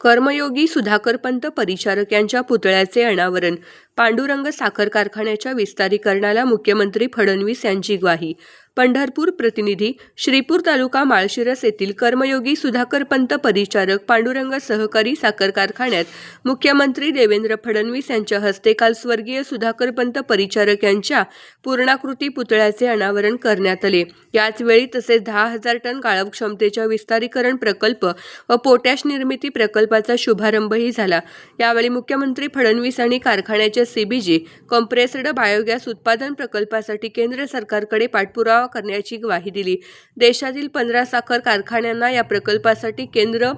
कर्मयोगी सुधाकरपंत परिचारक यांच्या पुतळ्याचे अनावरण. पांडुरंग साखर कारखान्याच्या विस्तारीकरणाला मुख्यमंत्री फडणवीस यांची ग्वाही. पंढरपूर प्रतिनिधी श्रीपूर तालुका माळशिरस येथील कर्मयोगी सुधाकरपंत परिचारक पांडुरंग सहकारी साखर कारखान्यात मुख्यमंत्री देवेंद्र फडणवीस यांच्या हस्ते काल स्वर्गीय सुधाकरपंत परिचारक यांच्या पूर्णाकृती पुतळ्याचे अनावरण करण्यात आले. याचवेळी तसेच दहा हजार टन गाळप क्षमतेच्या विस्तारीकरण प्रकल्प व पोटॅश निर्मिती प्रकल्पाचा शुभारंभही झाला. यावेळी मुख्यमंत्री फडणवीस आणि कारखान्याच्या सीबीजी कॉम्प्रेस्ड बायोगॅस उत्पादन प्रकल्पासाठी केंद्र सरकारकडे पाठपुरावा करण्याची ग्वाही दिली. देशातील पंधरा साखर कारखान्यांना या प्रकल्पासाठी केंद्र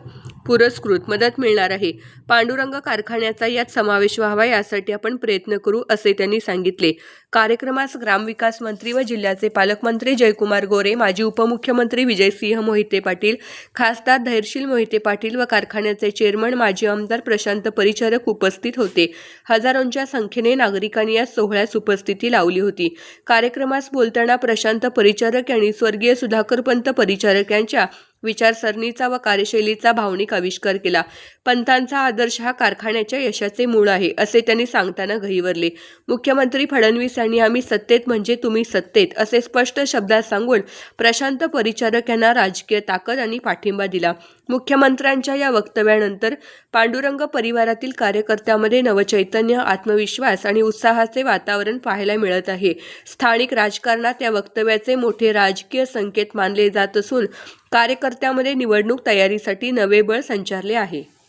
पुरस्कृत मदत मिळणार आहे. पांडुरंग कारखान्याचा यात समावेश व्हावा यासाठी आपण प्रयत्न करू असे त्यांनी सांगितले. कार्यक्रमास ग्रामविकास मंत्री व जिल्ह्याचे पालकमंत्री जयकुमार गोरे माजी उपमुख्यमंत्री विजयसिंह मोहिते पाटील खासदार धैर्यशील मोहिते पाटील व कारखान्याचे चेअरमन माजी आमदार प्रशांत परिचारक उपस्थित होते. हजारोंच्या संख्येने नागरिकांनी या सोहळ्यास उपस्थिती लावली होती. कार्यक्रमास बोलताना प्रशांत परिचारक यांनी स्वर्गीय सुधाकरपंत परिचारक यांच्या विचारसरणीचा व कार्यशैलीचा भावनिक आविष्कार केला. पंथांचा आदर्श हा कारखान्याच्या यशाचे मूळ आहे असे त्यांनी सांगताना गहिवरले मुख्यमंत्री फडणवीस यांनी आम्ही सत्तेत म्हणजे तुम्ही सत्तेत असे स्पष्ट शब्दात सांगून प्रशांत परिचारक यांना राजकीय ताकद आणि पाठिंबा दिला. मुख्यमंत्र्यांच्या या वक्तव्यानंतर पांडुरंग परिवारातील कार्यकर्त्यामध्ये नवचैतन्य आत्मविश्वास आणि उत्साहाचे वातावरण पाहायला मिळत आहे. स्थानिक राजकारणात या वक्तव्याचे मोठे राजकीय संकेत मानले जात असून कार्यकर्त्यामध्ये निवडणूक तयारीसाठी नवे बळ संचारले आहे.